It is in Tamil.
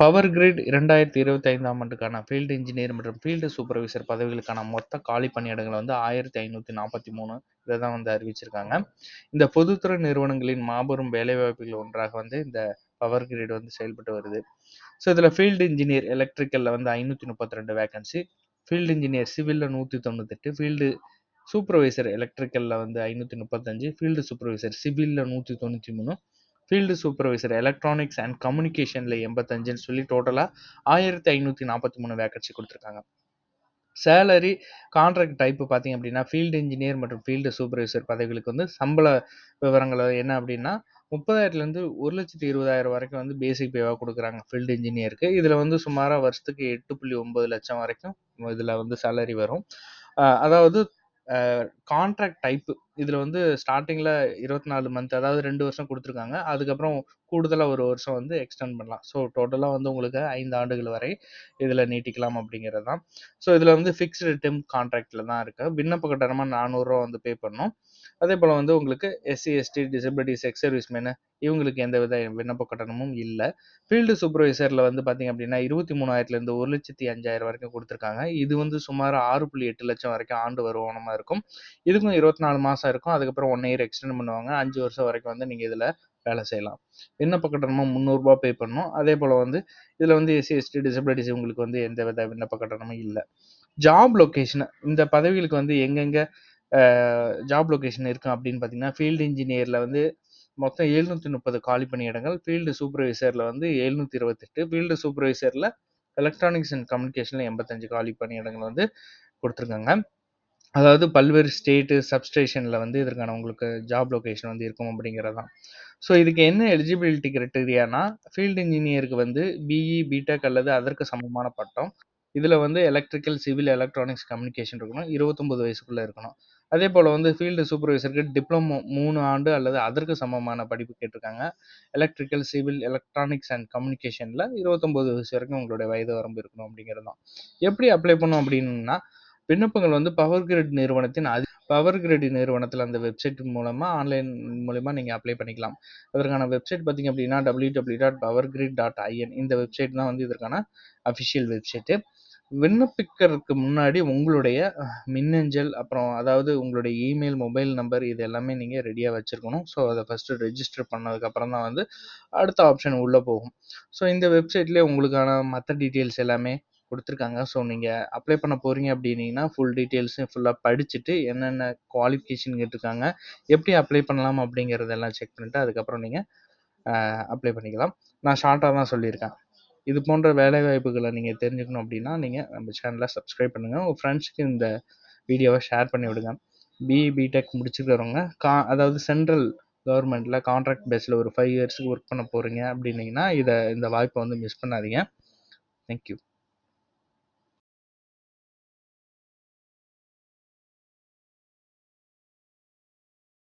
பவர் கிரிட் இரண்டாயிரத்தி இருபத்தி ஐந்தாம் ஆண்டுக்கான ஃபீல்டு இன்ஜினியர் மற்றும் ஃபீல்டு சூப்பர்வைசர் பதவிகளுக்கான மொத்த காலி பணியிடங்கள் வந்து ஆயிரத்தி ஐநூற்றி நாற்பத்தி மூணு இதை தான் வந்து அறிவிச்சிருக்காங்க. இந்த பொதுத்துறை நிறுவனங்களின் மாபெரும் வேலைவாய்ப்புகள் ஒன்றாக வந்து இந்த பவர் கிரிட் வந்து செயல்பட்டு வருது. ஸோ இதில் ஃபீல்டு இன்ஜினியர் எலக்ட்ரிக்கலில் வந்து ஐநூற்றி முப்பத்தி ரெண்டு வேகன்சி ஃபீல்டு இன்ஜினியர் சிவிலில் நூற்றி தொண்ணூத்தெட்டு ஃபீல்டு சூப்பர்வைசர் எலக்ட்ரிக்கலில் வந்து ஐநூற்றி முப்பத்தஞ்சு ஃபீல்டு சூப்பர்வைசர் சிவிலில் நூற்றி தொண்ணூற்றி மூணு ஃபீல்டு சூப்பர்வைசர் எலக்ட்ரானிக்ஸ் அண்ட் கம்யூனிகேஷனில் எண்பத்தஞ்சுன்னு சொல்லி டோட்டலாக ஆயிரத்தி ஐநூற்றி நாற்பத்தி மூணு வேக்கன்சி கொடுத்துருக்காங்க. சேலரி கான்ட்ராக்ட் டைப்பு பார்த்தீங்க அப்படின்னா ஃபீல்டு இன்ஜினியர் மற்றும் ஃபீல்டு சூப்பர்வைசர் பதவிகளுக்கு வந்து சம்பள விவரங்கள் என்ன அப்படின்னா முப்பதாயிரத்துலேருந்து ஒரு லட்சத்தி இருபதாயிரம் வரைக்கும் வந்து பேசிக் பேவாக கொடுக்குறாங்க ஃபீல்டு இன்ஜினியருக்கு இதில் வந்து சுமாராக வருஷத்துக்கு எட்டு புள்ளி ஒம்பது லட்சம் வரைக்கும் இதில் வந்து சேலரி வரும். அதாவது கான்ட்ராக்ட் டைப்பு இதில் வந்து ஸ்டார்டிங்கில் இருபத்தி நாலு மந்த் அதாவது ரெண்டு வருஷம் கொடுத்துருக்காங்க. அதுக்கப்புறம் கூடுதலாக ஒரு வருஷம் வந்து எக்ஸ்டெண்ட் பண்ணலாம். ஸோ டோட்டலாக வந்து உங்களுக்கு ஐந்து ஆண்டுகள் வரை இதில் நீட்டிக்கலாம் அப்படிங்கிறது தான் ஸோ இதில் வந்து ஃபிக்ஸ்டு டெம் கான்ட்ராக்டில் தான் இருக்குது விண்ணப்ப கட்டணமாக நானூறுரூவா வந்து பே பண்ணணும். அதே போல் வந்து உங்களுக்கு SC ST disabilities servicemen இவங்களுக்கு எந்த வித விண்ணப்ப கட்டணமும் இல்லை. ஃபீல்டு சூப்பர்வைசரில் வந்து பார்த்தீங்க அப்படின்னா இருபத்தி மூணாயிரத்துலேருந்து ஒரு லட்சத்தி அஞ்சாயிரம் வரைக்கும் கொடுத்துருக்காங்க. இது வந்து சுமார் ஆறு புள்ளி எட்டு லட்சம் வரைக்கும் ஆண்டு வருமானமாக இருக்கும். இதுக்கும் இருபத்தி நாலு மாதம் இருக்கும். அதுக்கப்புறம் ஒன் இயர் எக்ஸ்டெண்ட் பண்ணுவாங்க. அஞ்சு வருஷம் வரைக்கும் வந்து நீங்கள் இதில் வேலை செய்யலாம். விண்ணப்ப கட்டணமும் முந்நூறுரூபா பே பண்ணணும். அதே போல் வந்து இதில் வந்து எஸ்சி எஸ்டி டிசபிலிட்டிஸ் உங்களுக்கு வந்து எந்த வித விண்ணப்ப கட்டணமும் இல்லை. ஜாப் லொக்கேஷன் இந்த பதவிகளுக்கு வந்து எங்கெங்கே ஜாப் லொக்கேஷன் இருக்கும் அப்படின்னு பார்த்தீங்கன்னா ஃபீல்டு இன்ஜினியரில் வந்து மொத்தம் எழுநூற்றி முப்பது காலி பணியிடங்கள் ஃபீல்டு சூப்பர்வைசரில் வந்து எழுநூற்றி இருபத்தெட்டு ஃபீல்டு சூப்பர்வைசரில் எலக்ட்ரானிக்ஸ் அண்ட் கம்யூனிகேஷனில் எண்பத்தஞ்சு காலி பணியிடங்கள் வந்து கொடுத்துருக்காங்க. அதாவது பல்வேறு ஸ்டேட்டு சப்ஸ்டேஷனில் வந்து இதற்கான உங்களுக்கு ஜாப் லொக்கேஷன் வந்து இருக்கும் அப்படிங்கிறது தான் ஸோ இதுக்கு என்ன எலிஜிபிலிட்டி கிரைட்டீரியானா ஃபீல்டு இன்ஜினியருக்கு வந்து பிஇ பிடெக் அல்லது அதற்கு சமமான பட்டம். இதில் வந்து எலக்ட்ரிக்கல் சிவில் எலக்ட்ரானிக்ஸ் கம்யூனிகேஷன் இருக்கணும். இருபத்தொம்பது வயசுக்குள்ளே இருக்கணும். அதே போல் வந்து ஃபீல்டு சூப்பர்வைசருக்கு டிப்ளமோ மூணு ஆண்டு அல்லது அதற்கு சமமான படிப்பு கேட்டிருக்காங்க. எலக்ட்ரிக்கல் சிவில் எலக்ட்ரானிக்ஸ் அண்ட் கம்யூனிகேஷனில் இருபத்தொம்போது வயசு வரைக்கும் உங்களுடைய வயது வரம்பு இருக்கணும் அப்படிங்கிறது தான் எப்படி அப்ளை பண்ணும் அப்படின்னா விண்ணப்பங்கள் வந்து பவர் கிரிட் நிறுவனத்தின் அது பவர் கிரிட் நிறுவனத்தில் அந்த வெப்சைட் மூலமாக ஆன்லைன் மூலிமா நீங்கள் அப்ளை பண்ணிக்கலாம். அதற்கான வெப்சைட் பார்த்தீங்க அப்படின்னா W W dot power grid dot IN இந்த வெப்சைட் தான் வந்து இதற்கான அஃபிஷியல் வெப்சைட்டு விண்ணப்பிக்கிறதுக்கு முன்னாடி உங்களுடைய மின்னஞ்சல் அப்புறம் அதாவது உங்களுடைய இமெயில் மொபைல் நம்பர் இது எல்லாமே நீங்கள் ரெடியாக வச்சுருக்கணும். ஸோ அதை ஃபஸ்ட்டு ரெஜிஸ்டர் பண்ணதுக்கப்புறம் தான் வந்து அடுத்த ஆப்ஷன் உள்ளே போகும். ஸோ இந்த வெப்சைட்லேயே உங்களுக்கான மற்ற டீட்டெயில்ஸ் எல்லாமே கொடுத்துருக்காங்க. ஸோ நீங்கள் அப்ளை பண்ண போகிறீங்க அப்படின்னீங்கன்னா ஃபுல் டீட்டெயில்ஸையும் ஃபுல்லாக படிச்சுட்டு என்னென்ன குவாலிஃபிகேஷன் கேட்டிருக்காங்க. எப்படி அப்ளை பண்ணலாம் அப்படிங்கிறதெல்லாம் செக் பண்ணிவிட்டு அதுக்கப்புறம் நீங்கள் அப்ளை பண்ணிக்கலாம். நான் ஷார்ட்டாக தான் சொல்லியிருக்கேன். இது போன்ற வேலைவாய்ப்புகளை நீங்கள் தெரிஞ்சுக்கணும் அப்படின்னா நீங்கள் நம்ம சேனலை சப்ஸ்கிரைப் பண்ணுங்கள் உங்கள் ஃப்ரெண்ட்ஸ்க்கு இந்த வீடியோவை ஷேர் பண்ணி விடுங்க. பிஇ பிடெக் முடிச்சுக்கிறவங்க கா அதாவது சென்ட்ரல் கவர்மெண்ட்டில் கான்ட்ராக்ட் பேஸில் ஒரு ஃபைவ் இயர்ஸுக்கு ஒர்க் பண்ண போகிறீங்க அப்படின்னீங்கன்னா இதை இந்த வாய்ப்பை வந்து மிஸ் பண்ணாதீங்க. தேங்க்யூ